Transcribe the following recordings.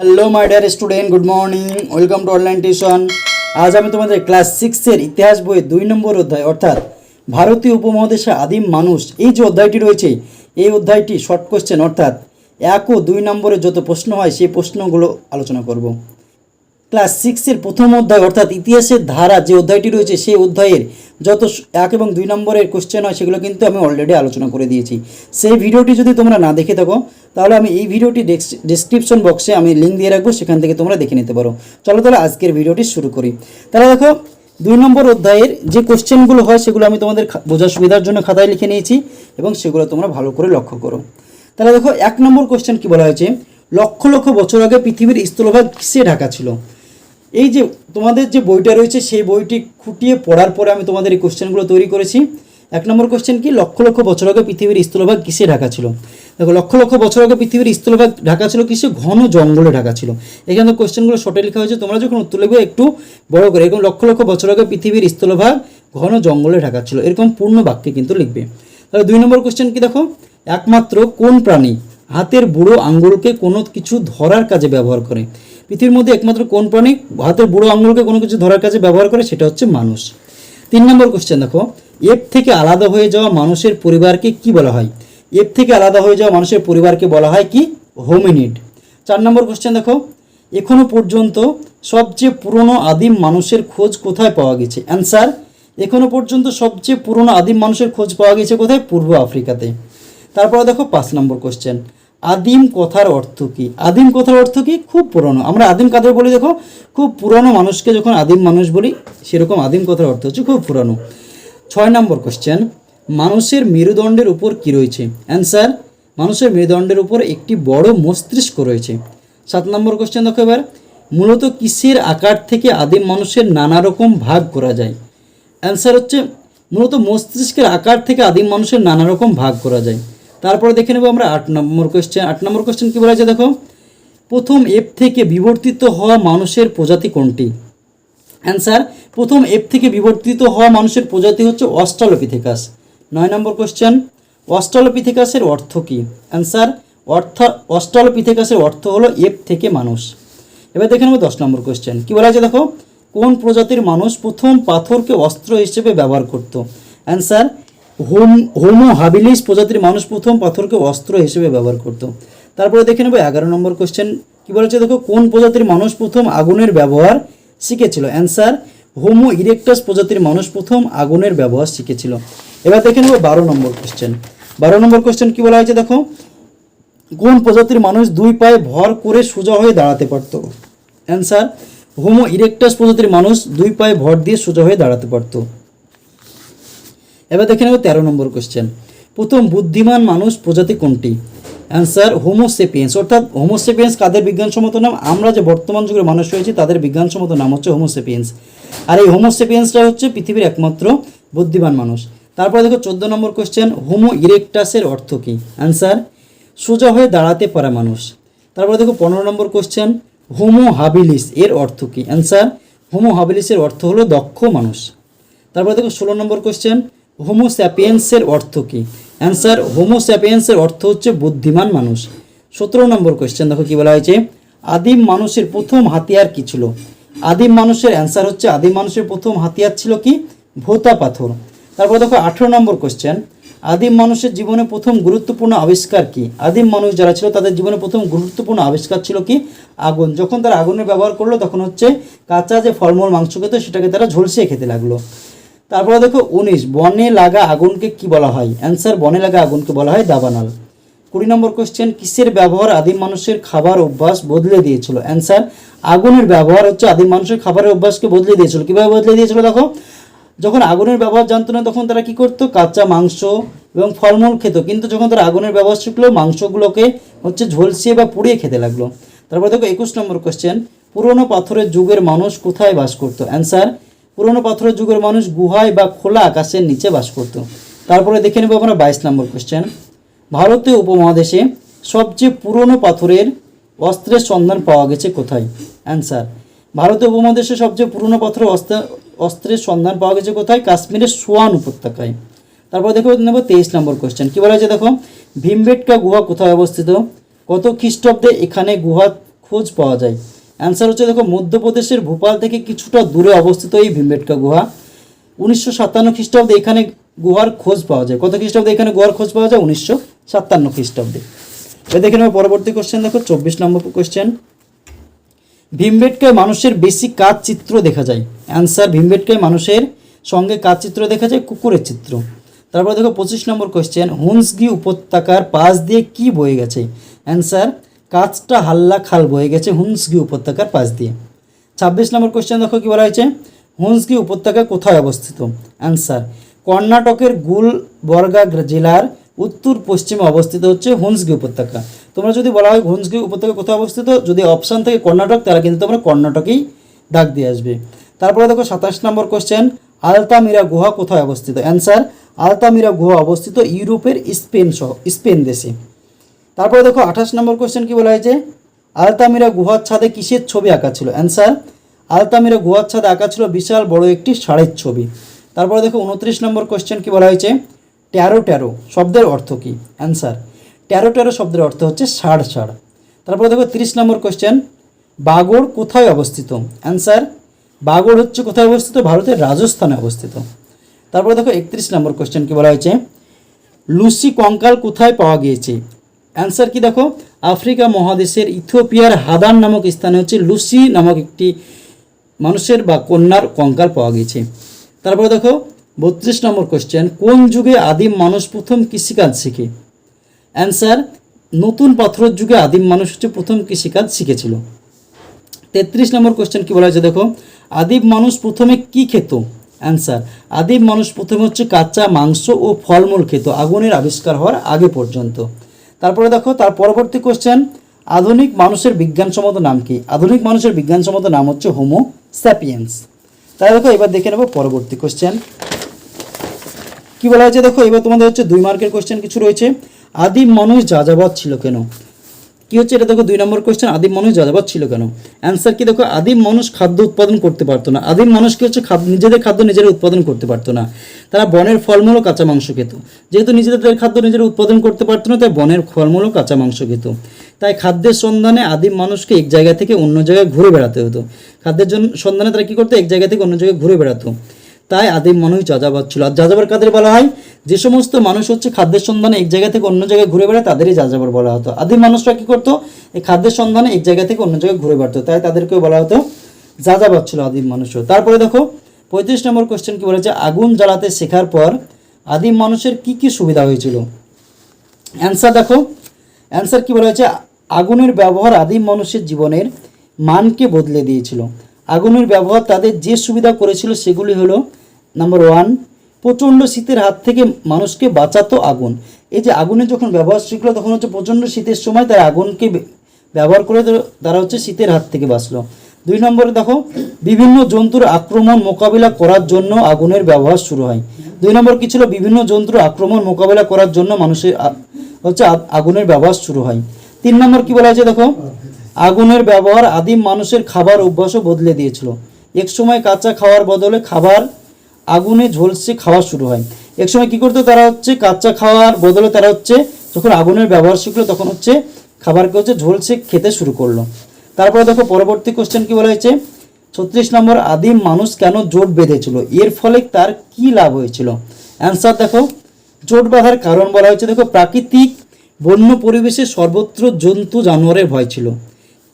Hello my dear student good morning welcome to online tuition আজ আমি তোমাদের class সিক্সের ইতিহাস বইয়ের দুই নম্বর অধ্যায়, অর্থাৎ ভারতীয় উপমহাদেশে আদিম মানুষ, এই যে অধ্যায়টি রয়েছে, এই অধ্যায়টি শর্ট কোশ্চেন অর্থাৎ এক ও দুই নম্বরের যত প্রশ্ন হয়, সেই প্রশ্নগুলো আলোচনা করব। ক্লাস সিক্সের প্রথম অধ্যায়, অর্থাৎ ইতিহাসের ধারা যে অধ্যায়টি রয়েছে, সেই অধ্যায়ের যত এক এবং দুই নম্বরের কোশ্চেন হয়, সেগুলো কিন্তু আমি অলরেডি আলোচনা করে দিয়েছি। সেই ভিডিওটি যদি তোমরা না দেখে থাকো, তাহলে আমি এই ভিডিওটি ডিসক্রিপশন বক্সে আমি লিঙ্ক দিয়ে রাখব, সেখান থেকে তোমরা দেখে নিতে পারো। চলো তাহলে আজকের ভিডিওটি শুরু করি। তাহলে দেখো, দুই নম্বর অধ্যায়ের যে কোশ্চেনগুলো হয়, সেগুলো আমি তোমাদের বোঝার সুবিধার জন্য খাতায় লিখে নিয়েছি এবং সেগুলো তোমরা ভালো করে লক্ষ্য করো। তাহলে দেখো, এক নম্বর কোশ্চেন কি বলা হয়েছে? লক্ষ লক্ষ বছর আগে পৃথিবীর স্থলভাগ কিসে ঢাকা ছিল? এই যে তোমাদের যে বইটা রয়েছে, সেই বইটি খুঁটিয়ে পড়ার পরে আমি তোমাদের এই কোশ্চেনগুলো তৈরি করেছি। এক নম্বর কোশ্চেন কি? লক্ষ লক্ষ বছর আগে পৃথিবীর স্থলভাগ কিসে ঢাকা ছিল? দেখো, লক্ষ লক্ষ বছর আগে পৃথিবীর স্থলভাগ ঢাকা ছিল কিসে? ঘন জঙ্গলে ঢাকা ছিল। এখানে কোশ্চেনগুলো শর্টে লেখা হয়েছে। তোমরা যখন উত্তর লিখবে, একটু বড় করে। এরকম লক্ষ লক্ষ বছর আগে পৃথিবীর স্থলভাগ ঘন জঙ্গলে ঢাকা ছিল। এরকম পূর্ণ বাক্যে কিন্তু লিখবে। তাহলে দুই নম্বর কোশ্চেন কি দেখো? একমাত্র কোন প্রাণী হাতের বুড়ো আঙ্গুলকে কোনো কিছু ধরার কাজে ব্যবহার করে? পৃথিবীর মধ্যে একমাত্র কোন প্রাণী হাতের বুড়ো আঙুলকে কোনো কিছু ধরার কাজে ব্যবহার করে সেটা হচ্ছে মানুষ। তিন নম্বর কোশ্চেন দেখো এফ থেকে আলাদা হয়ে যাওয়া মানুষের পরিবারকে কি বলা হয়? এফ থেকে আলাদা হয়ে যাওয়া মানুষের পরিবারকে বলা হয় কি? হোমিনিড। চার নম্বর কোশ্চেন দেখো, এখনও পর্যন্ত সবচেয়ে পুরনো আদিম মানুষের খোঁজ কোথায় পাওয়া গেছে? অ্যান্সার এখনও পর্যন্ত সবচেয়ে পুরনো আদিম মানুষের খোঁজ পাওয়া গেছে কোথায়? পূর্ব আফ্রিকাতে। তারপরে দেখো পাঁচ নম্বর কোশ্চেন আদিম কথার অর্থ কি? আদিম কথার অর্থ কি? খুব পুরনো। আমরা আদিম কাদের বলি দেখো? খুব পুরনো মানুষকে যখন আদিম মানুষ বলি, সেরকম আদিম কথার অর্থ হচ্ছে খুব পুরনো। ছয় নম্বর কোশ্চেন মানুষের মেরুদণ্ডের উপর কি রয়েছে? অ্যান্সার মানুষের মেরুদণ্ডের উপর একটি বড় মস্তিষ্ক রয়েছে। সাত নম্বর কোশ্চেন দেখো এবার। মূলত কিসের আকার থেকে আদিম মানুষের নানা রকম ভাগ করা যায়? অ্যান্সার হচ্ছে, মূলত মস্তিষ্কের আকার থেকে আদিম মানুষের নানা রকম ভাগ করা যায়। তারপরে দেখে নেব আমরা আট নম্বর কোয়েশ্চেন আট নম্বর কোশ্চেন কী বলা দেখো? প্রথম এফ থেকে বিবর্তিত হওয়া মানুষের প্রজাতি কোনটি? অ্যান্সার প্রথম এফ থেকে বিবর্তিত হওয়া মানুষের প্রজাতি হচ্ছে অস্ট্রালোপিথেকাস নয় নম্বর কোয়েশ্চেন অস্ট্রালোপিথেকাসের অর্থ কী? অ্যান্সার অর্থ অস্ট্রালোপিথেকাসের অর্থ হলো এফ থেকে মানুষ। এবার দেখে নেব দশ নম্বর কোয়েশ্চেন কী বলা দেখো? কোন প্রজাতির মানুষ প্রথম পাথরকে অস্ত্র হিসেবে ব্যবহার করত? অ্যান্সার হোম, হোমো হাবিলিস প্রজাতির মানুষ প্রথম পাথরকে অস্ত্র হিসেবে ব্যবহার করত। তারপরে দেখে নেব এগারো নম্বর কোশ্চেন কী বলেছে? দেখো, কোন প্রজাতির মানুষ প্রথম আগুনের ব্যবহার শিখেছিল? অ্যান্সার হোমো ইরেক্টাস প্রজাতির মানুষ প্রথম আগুনের ব্যবহার শিখেছিল। এবার দেখে নেব বারো নম্বর কোশ্চেন বারো নম্বর কোশ্চেন কী বলা হয়েছে? দেখো, কোন প্রজাতির মানুষ দুই পায়ে ভর করে সোজা হয়ে দাঁড়াতে পারত? অ্যান্সার হোমো ইরেক্টাস প্রজাতির মানুষ দুই পায়ে ভর দিয়ে সোজা হয়ে দাঁড়াতে পারত। এবার দেখে নেব তেরো নম্বর কোশ্চেন প্রথম, বুদ্ধিমান মানুষ প্রজাতি কোনটি? অ্যান্সার হোমোসেপিয়েন্স অর্থাৎ হোমোসেপিয়েন্স কাদের বিজ্ঞানসম্মত নাম? আমরা যে বর্তমান যুগের মানুষ রয়েছি, তাদের বিজ্ঞানসম্মত নাম হচ্ছে হোমোসেপিয়েন্স আর এই হোমোসেপিয়েন্সটা হচ্ছে পৃথিবীর একমাত্র বুদ্ধিমান মানুষ। তারপরে দেখো, চোদ্দ নম্বর কোশ্চেন হোমো ইরেক্টাসের অর্থ কী? অ্যান্সার সোজা হয়ে দাঁড়াতে পারা মানুষ। তারপরে দেখো, পনেরো নম্বর কোশ্চেন হোমো হাবিলিস এর অর্থ কী? অ্যান্সার হোমো হাবিলিসের অর্থ হলো দক্ষ মানুষ। তারপরে দেখো, ষোলো নম্বর কোশ্চেন হোমো স্যাপিয়েন্সের অর্থ কী? অ্যান্সার হোমো স্যাপিয়েন্সের অর্থ হচ্ছে বুদ্ধিমান মানুষ। সতেরো নম্বর কোয়েশ্চেন দেখো কী বলা হয়েছে? আদিম মানুষের প্রথম হাতিয়ার কী ছিল? আদিম মানুষের অ্যান্সার হচ্ছে, আদিম মানুষের প্রথম হাতিয়ার ছিল কি? ভোতা পাথর। তারপর দেখো, আঠেরো নম্বর কোয়েশ্চেন আদিম মানুষের জীবনে প্রথম গুরুত্বপূর্ণ আবিষ্কার কি? আদিম মানুষ যারা ছিল, তাদের জীবনে প্রথম গুরুত্বপূর্ণ আবিষ্কার ছিল কি? আগুন। যখন তারা আগুনের ব্যবহার করল, তখন হচ্ছে কাঁচা যে ফলমূল মাংস খেত, সেটাকে তারা ঝলসিয়ে খেতে লাগল। তারপরে দেখো উনিশ, বনে লাগা আগুনকে কি বলা হয়? অ্যান্সার বনে লাগা আগুনকে বলা হয় দাবানল। কুড়ি নম্বর কোশ্চেন কিসের ব্যবহার আদিম মানুষের খাবার অভ্যাস বদলে দিয়েছিল? অ্যান্সার আগুনের ব্যবহার হচ্ছে আদিম মানুষের খাবারের অভ্যাসকে বদলে দিয়েছিল। কীভাবে বদলে দিয়েছিল দেখো? যখন আগুনের ব্যবহার জানতো না, তখন তারা কি করতো? কাঁচা মাংস এবং ফলমূল খেত। কিন্তু যখন তারা আগুনের ব্যবহার শিখলো, মাংসগুলোকে হচ্ছে ঝলসিয়ে বা পুড়িয়ে খেতে লাগল। তারপর দেখো একুশ নম্বর কোশ্চেন পুরনো পাথরের যুগের মানুষ কোথায় বাস করতো? অ্যান্সার পুরনো পাথরের যুগের মানুষ গুহায় বা খোলা আকাশের নিচে বাস করতো। তারপরে দেখে নেব আমরা বাইশ নম্বর কোশ্চেন ভারতীয় উপমহাদেশে সবচেয়ে পুরনো পাথরের অস্ত্রের সন্ধান পাওয়া গেছে কোথায়? অ্যান্সার ভারতীয় উপমহাদেশে সবচেয়ে পুরনো পাথরের অস্ত্র, অস্ত্রের সন্ধান পাওয়া গেছে কোথায়? কাশ্মীরের সোয়ান উপত্যকায়। তারপর দেখো নেব তেইশ নম্বর কোশ্চেন কী বলা দেখো? ভীমবেটকা গুহা কোথায় অবস্থিত? কত খ্রিস্টাব্দে এখানে গুহা খোঁজ পাওয়া যায়? অ্যান্সার হচ্ছে, দেখো, মধ্যপ্রদেশের ভোপাল থেকে কিছুটা দূরে অবস্থিত এই ভীমবেটকা গুহা। উনিশশো সাতান্ন খ্রিস্টাব্দে এখানে গুহার খোঁজ পাওয়া যায়। কত খ্রিস্টাব্দে এখানে গুহার খোঁজ পাওয়া যায়? উনিশশো সাতান্ন খ্রিস্টাব্দে। এবার দেখে নেব পরবর্তী কোশ্চেন দেখো, চব্বিশ নম্বর কোশ্চেন ভীমবেটকায় মানুষের বেশি কাজ চিত্র দেখা যায়। অ্যান্সার ভীমবেটকায় মানুষের সঙ্গে কাজ চিত্র দেখা যায়, কুকুরের চিত্র। তারপর দেখো, পঁচিশ নম্বর কোশ্চেন হুন্সগি উপত্যকার পাশ দিয়ে কি বয়ে গেছে? অ্যান্সার কাজটা হাল্লা খাল বয়ে গেছে হুন্সগি উপত্যকার পাশ দিয়ে। ছাব্বিশ নম্বর কোশ্চেন দেখো কি বলা হয়েছে? হুন্সগি উপত্যকা কোথায় অবস্থিত? অ্যান্সার কর্ণাটকের গুলবর্গা জেলার উত্তর পশ্চিমে অবস্থিত হচ্ছে হুন্সগি উপত্যকা। তোমরা যদি বলা হয় হুন্সগি উপত্যকা কোথায় অবস্থিত? যদি অপশান থেকে কর্ণাটক, তাহলে কিন্তু তোমরা কর্ণাটকেই দাগ দিয়ে আসবে। তারপরে দেখো সাতাশ নম্বর কোশ্চেন আলতামিরা গুহা কোথায় অবস্থিত? অ্যান্সার আলতামিরা গুহা অবস্থিত ইউরোপের স্পেন সহ স্পেন দেশে। তারপরে দেখো আঠাশ নম্বর কোয়েশ্চেন কি বলা হয়েছে? আলতামিরা গুহার ছাদে কিসের ছবি আঁকা ছিল? অ্যান্সার আলতামিরা গুহার ছাদে আঁকা ছিল বিশাল বড় একটি ষাঁড়ের ছবি। তারপরে দেখো উনত্রিশ নম্বর কোয়েশ্চেন কি বলা হয়েছে? ট্যারো ট্যারো শব্দের অর্থ কী? অ্যান্সার ট্যারো ট্যারো শব্দের অর্থ হচ্ছে ষাড় ষাড় তারপরে দেখো তিরিশ নম্বর কোশ্চেন বাগড় কোথায় অবস্থিত? অ্যান্সার বাগড় হচ্ছে কোথায় অবস্থিত? ভারতের রাজস্থানে অবস্থিত। তারপরে দেখো একত্রিশ নম্বর কোয়েশ্চেন কি বলা হয়েছে? লুসি কঙ্কাল কোথায় পাওয়া গিয়েছে? অ্যান্সার কি দেখো? আফ্রিকা মহাদেশের ইথিওপিয়ার হাদান নামক স্থানে হচ্ছে লুসি নামক একটি মানুষের বা কন্যার কঙ্কাল পাওয়া গিয়েছে তারপরে দেখো, বত্রিশ নম্বর কোশ্চেন কোন যুগে আদিম মানুষ প্রথম কৃষিকাজ শিখে? অ্যান্সার নতুন পাথরের যুগে আদিম মানুষ হচ্ছে প্রথম কৃষিকাজ শিখেছিল। তেত্রিশ নম্বর কোশ্চেন কি বলা হয়েছে দেখো? আদিম মানুষ প্রথমে কি খেত? অ্যান্সার আদিম মানুষ প্রথমে হচ্ছে কাঁচা মাংস ও ফলমূল খেত, আগুনের আবিষ্কার হওয়ার আগে পর্যন্ত। তারপরে দেখো, তার পরবর্তী কোশ্চেন আধুনিক মানুষের বিজ্ঞানসম্মত নাম কি? আধুনিক মানুষের বিজ্ঞানসম্মত নাম হচ্ছে হোমো স্যাপিয়েন্স তাই দেখো, এবার দেখে নেব পরবর্তী কোশ্চেন কি বলা হয়েছে? দেখো, এবার তোমাদের হচ্ছে দুই মার্কের কোশ্চেন কিছু রয়েছে। আদিম মানুষ যাযাবর ছিল কেন? কি হচ্ছে? এটা দেখো দুই নম্বর কোয়েশ্চেন আদিম মানুষ যাযাবর ছিল কেন? অ্যান্সার কি দেখো? আদিম মানুষ খাদ্য উৎপাদন করতে পারতো না। আদিম মানুষ কি হচ্ছে? নিজেদের খাদ্য নিজেরা উৎপাদন করতে পারতো না। তারা বনের ফলমূল ও কাঁচা মাংস খেত। যেহেতু নিজেদের খাদ্য নিজেরা উৎপাদন করতে পারতো না, তাই বনের ফলমূল ও কাঁচা মাংস খেত। তাই খাদ্যের সন্ধানে আদিম মানুষকে এক জায়গা থেকে অন্য জায়গায় ঘুরে বেড়াতে হতো। খাদ্যের জন্য সন্ধানে তারা কী করতো? এক জায়গা থেকে অন্য জায়গায় ঘুরে বেড়াতো। তাই আদিম মানুষ যাযাবর ছিল। আর যাযাবর কাদের বলা হয়? যে সমস্ত মানুষ হচ্ছে খাদ্যের সন্ধানে এক জায়গা থেকে অন্য জায়গায় ঘুরে বেড়ায়, তাদেরই যাযাবর বলা হতো। আদিম মানুষরা কী করতো? এই খাদ্যের সন্ধানে এক জায়গা থেকে অন্য জায়গায় ঘুরে বেড়াতো। তাই তাদেরকেও বলা হতো যাযাবর ছিল আদিম মানুষও তারপরে দেখো, পঁয়ত্রিশ নম্বর কোয়েশ্চেন কি বলেছে? আগুন জ্বালাতে শেখার পর আদিম মানুষের কি কি সুবিধা হয়েছিল? অ্যান্সার দেখো অ্যান্সার কি বলা হয়েছে আগুনের ব্যবহার আদিম মানুষের জীবনের মানকে বদলে দিয়েছিল। আগুনের ব্যবহার তাদের যে সুবিধা করেছিল সেগুলি হলো নাম্বার ওয়ান প্রচণ্ড শীতের হাত থেকে মানুষকে বাঁচাতো আগুন। এই যে আগুনের যখন ব্যবহার শিখলো তখন হচ্ছে প্রচণ্ড শীতের সময় তারা আগুনকে ব্যবহার করে তারা হচ্ছে শীতের হাত থেকে বাঁচলো। দুই নম্বরে দেখো, বিভিন্ন জন্তুর আক্রমণ মোকাবিলা করার জন্য আগুনের ব্যবহার শুরু হয়। দুই নম্বর কি ছিল? বিভিন্ন জন্তুর আক্রমণ মোকাবিলা করার জন্য মানুষের হচ্ছে আগুনের ব্যবহার শুরু হয়। তিন নম্বর কি বলা হয়েছে দেখো? আগুনের ব্যবহার আদিম মানুষের খাবার অভ্যাসও বদলে দিয়েছিল। এক সময় কাঁচা খাওয়ার বদলে খাবার আগুনে ঝলসে খাওয়া শুরু হয়। এক সময় কি করতো তারা হচ্ছে কাঁচা খাওয়ার বদলে তারা হচ্ছে যখন আগুনের ব্যবহার শিখলো তখন হচ্ছে খাবারকে হচ্ছে ঝলসে খেতে শুরু করল। তারপরে দেখো পরবর্তী কোশ্চেন কি বলা হয়েছে? ছত্রিশ নম্বর, আদিম মানুষ কেন জোট বেঁধেছিল? এর ফলে তার কি লাভ হয়েছিল? অ্যান্সার দেখো, জোট বাঁধার কারণ বলা হয়েছে, দেখো প্রাকৃতিক বন্য পরিবেশে সর্বত্র জন্তু জানোয়ারের ভয় ছিল।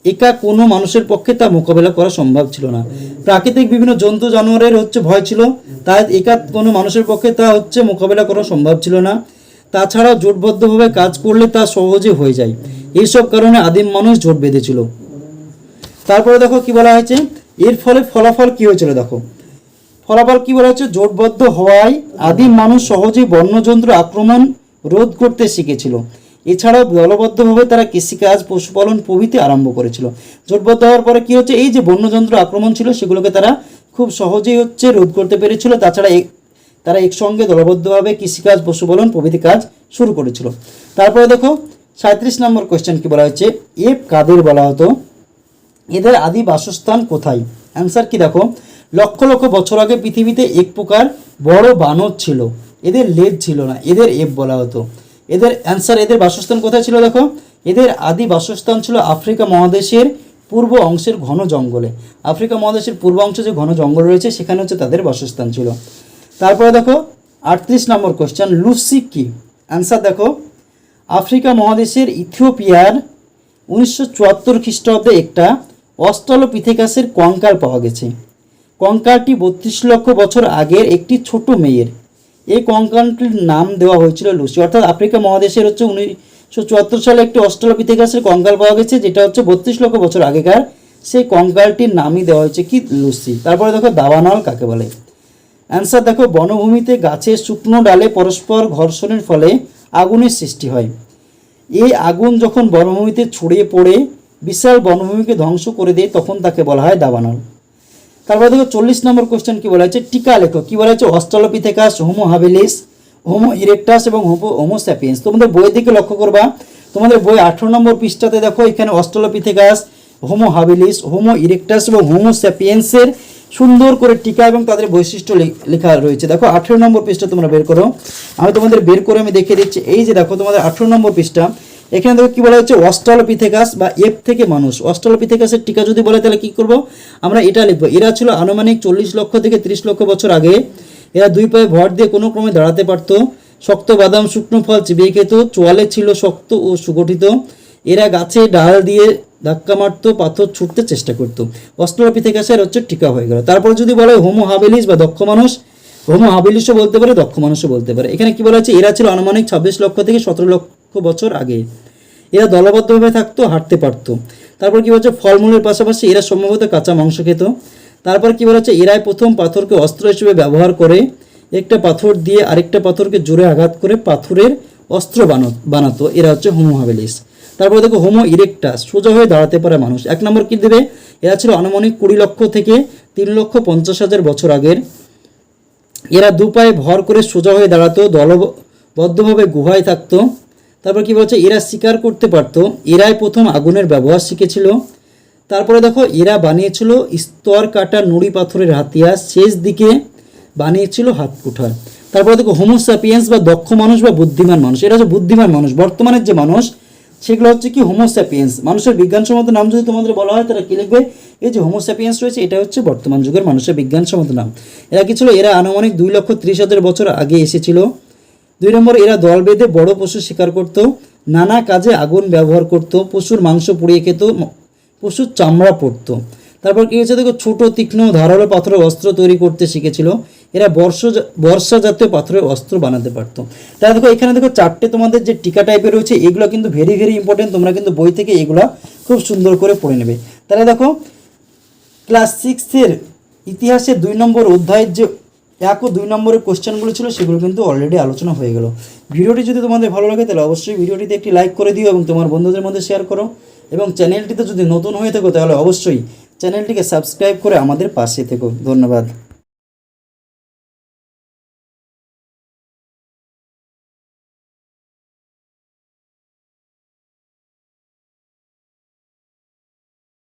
একা কোনো মানুষের পক্ষে তা মোকাবেলা করা সম্ভব ছিল না। প্রাকৃতিক বিভিন্ন জন্তু জানোয়ারের হচ্ছে ভয় ছিল, তাই একা কোনো মানুষের পক্ষে তা হচ্ছে মোকাবেলা করা সম্ভব ছিল না। তাছাড়া জোটবদ্ধভাবে কাজ করলে তা সহজে হয়ে যায়। এইসব কারণে আদিম মানুষ জোট বেঁধেছিল। তারপরে দেখো কি বলা হয়েছে, এর ফলে ফলাফল কি হয়েছিল দেখো। ফলাফল কি বলা হচ্ছে জোটবদ্ধ হওয়ায় আদিম মানুষ সহজেই বন্যজন্তু আক্রমণ রোধ করতে শিখেছিল। এছাড়াও দলবদ্ধভাবে তারা কৃষিকাজ, পশুপালন প্রভৃতি আরম্ভ করেছিল। জোটবদ্ধ হওয়ার পরে কি হচ্ছে? এই যে বন্যজন্তু আক্রমণ ছিল, সেগুলোকে তারা খুব সহজেই হচ্ছে রোধ করতে পেরেছিল। তাছাড়া তারা একসঙ্গে দলবদ্ধভাবে কৃষিকাজ, পশুপালন প্রভৃতি কাজ শুরু করেছিল। তারপরে দেখো সাঁত্রিশ নম্বর কোয়েশ্চেন কি বলা হচ্ছে এপ কাদের বলা হতো? এদের আদি বাসস্থান কোথায়? অ্যান্সার কি দেখো? লক্ষ লক্ষ বছর আগে পৃথিবীতে এক প্রকার বড় বানর ছিল। এদের লেজ ছিল না। এদের এপ বলা হতো। এদের অ্যান্সার এদের বাসস্থান কোথায় ছিল দেখো? এদের আদি বাসস্থান ছিল আফ্রিকা মহাদেশের পূর্ব অংশের ঘন জঙ্গলে। আফ্রিকা মহাদেশের পূর্ব অংশে যে ঘন জঙ্গল রয়েছে, সেখানে হচ্ছে তাদের বাসস্থান ছিল। তারপরে দেখো, আটত্রিশ নম্বর কোশ্চেন লুসি কি? অ্যান্সার দেখো, আফ্রিকা মহাদেশের ইথিওপিয়ার উনিশশো চুয়াত্তর খ্রিস্টাব্দে একটা অস্ট্রালোপিথেকাসের কঙ্কাল পাওয়া গেছে। কঙ্কালটি বত্রিশ লক্ষ বছর আগের একটি ছোট মেয়ের। এই কঙ্কালটির নাম দেওয়া হয়েছিল লুসি। অর্থাৎ আফ্রিকা মহাদেশের হচ্ছে উনিশশো চুয়াত্তর সালে একটি অস্ট্রালোপিথেকাসের কঙ্কাল পাওয়া গেছে, যেটা হচ্ছে বত্রিশ লক্ষ বছর আগেকার সেই কঙ্কালটির নামই দেওয়া হয়েছে কি? লুসি। তারপরে দেখো দাবানল কাকে বলে? অ্যান্সার দেখো, বনভূমিতে গাছের শুকনো ডালে পরস্পর ঘর্ষণের ফলে আগুনের সৃষ্টি হয়। এই আগুন যখন বনভূমিতে ছড়িয়ে পড়ে, বিশাল বনভূমিকে ধ্বংস করে দেয়, তখন তাকে বলা হয় দাবানল। তারপরে দেখো চল্লিশ নম্বর কোয়েশ্চেন কি বলা হচ্ছে টিকা লেখো। কি বলা হচ্ছে australopithecus homo habilis homo erectus এবং হোমো হোমোস্যাপিয়েন্স তোমাদের বইয়ের দিকে লক্ষ্য করবা, তোমাদের বই আঠারো নম্বর পৃষ্ঠাতে দেখো, এখানে australopithecus homo habilis homo erectus এবং হোমো স্যাপিয়েন্সের সুন্দর করে টিকা এবং তাদের বৈশিষ্ট্য লেখা রয়েছে। দেখো, আঠেরো নম্বর পৃষ্ঠা তোমরা বের করো। আমি তোমাদের বের করে আমি দেখিয়ে দিচ্ছি। এই যে দেখো, তোমাদের আঠেরো নম্বর পৃষ্ঠা। এখানে দেখো কি বলা হচ্ছে অস্ট্রালোপিথেকাস বা এফ থেকে মানুষ। অস্ট্রালোপিথেকাসের টিকা যদি বলে, তাহলে কি করব? আমরা এটা লিখব। এরা ছিল আনুমানিক চল্লিশ লক্ষ থেকে ত্রিশ লক্ষ বছর আগে। এরা দুই পায়ে ভর দিয়ে কোনো ক্রমে দাঁড়াতে পারতো। শক্ত বাদাম, শুকনো ফল, চিবিয়ে খেত। চোয়ালে ছিল শক্ত ও সুগঠিত। এরা গাছে ডাল দিয়ে ধাক্কা মারতো, পাথর ছুটতে চেষ্টা করতো। অস্ট্রালোপিথেকাসের হচ্ছে টিকা হয়ে গেল। তারপর যদি বলে, হোমো হাবিলিস বা দক্ষ মানুষ, হোমো হাবিলিসও বলতে পারে, দক্ষ মানুষও বলতে পারে। এখানে কি বলা হচ্ছে এরা ছিল আনুমানিক ছাব্বিশ লক্ষ থেকে সতেরো লক্ষ বছর আগে। এরা দলবদ্ধভাবে থাকতো, হাঁটতে পারতো। তারপর কি বলছে, ফলমূলের পাশাপাশি এরা সম্ভবত কাঁচা মাংস খেত। তারপর কি বলেছে, এরাই প্রথম পাথরকে অস্ত্র হিসেবে ব্যবহার করে একটা পাথর দিয়ে আরেকটা পাথরকে জোরে আঘাত করে পাথরের অস্ত্র বানো- বানাতো। এরা হচ্ছে হোমো হাবেলিস। তারপর দেখো, হোমো ইরেকটাস সোজা হয়ে দাঁড়াতে পারে মানুষ। এক নম্বর কি দেবে? এরা ছিল আনুমানিক কুড়ি লক্ষ থেকে তিন লক্ষ পঞ্চাশ হাজার বছর আগের। এরা দু পায়ে ভর করে সোজা হয়ে দাঁড়াতো দলবদ্ধভাবে গুহায় থাকতো। তারপর কি বলছে? এরা শিকার করতে পারতো, এরাই প্রথম আগুনের ব্যবহার শিখেছিল। তারপরে দেখো, এরা বানিয়েছিল স্তর কাটা নুড়ি পাথরের হাতিয়ার, শেষ দিকে বানিয়েছিল হাত কুঠার। তারপরে দেখো হোমোস্যাপিয়েন্স বা দক্ষ মানুষ বা বুদ্ধিমান মানুষ, এরা হচ্ছে বুদ্ধিমান মানুষ, বর্তমানের যে মানুষ, সেগুলো হচ্ছে কি হোমোস্যাপিয়েন্স মানুষের বিজ্ঞানসম্মত নাম যদি তোমাদের বলা হয় তারা কি লিখবে? এই যে হোমোস্যাপিয়েন্স রয়েছে, এটা হচ্ছে বর্তমান যুগের মানুষের বিজ্ঞানসম্মত নাম। এরা কি ছিল? এরা আনুমানিক দুই লক্ষ ত্রিশ হাজার বছর আগে এসেছিল। দুই নম্বর, এরা দল বেঁধে বড় পশু শিকার করত, নানা কাজে আগুন ব্যবহার করত, পশুর মাংস পুড়িয়ে খেত পশুর চামড়া পড়তো। তারপর কী হয়েছে দেখো, ছোটো তীক্ষ্ণ ধারালো পাথরের অস্ত্র তৈরি করতে শিখেছিল। এরা বর্ষ, বর্ষা জাতীয় পাথরের অস্ত্র বানাতে পারতো। তাহলে দেখো, এখানে দেখো চারটে তোমাদের যে টিকা টাইপের রয়েছে, এগুলো কিন্তু ভেরি ভেরি ইম্পর্টেন্ট তোমরা কিন্তু বই থেকে এগুলো খুব সুন্দর করে পড়ে নেবে। তাহলে দেখো ক্লাস সিক্সের ইতিহাসের দুই নম্বর অধ্যায়ের যে এক ও দুই নম্বরের কোয়েশ্চেনগুলো ছিল, সেগুলো কিন্তু অলরেডি আলোচনা হয়ে গেল। ভিডিওটি যদি তোমাদের ভালো লাগে, তাহলে অবশ্যই ভিডিওটিতে একটি লাইক করে দিও এবং তোমার বন্ধুদের মধ্যে শেয়ার করো। এবং চ্যানেলটিতে যদি নতুন হয়ে থাকো, তাহলে অবশ্যই চ্যানেলটিকে সাবস্ক্রাইব করে আমাদের পাশে থেকো। ধন্যবাদ।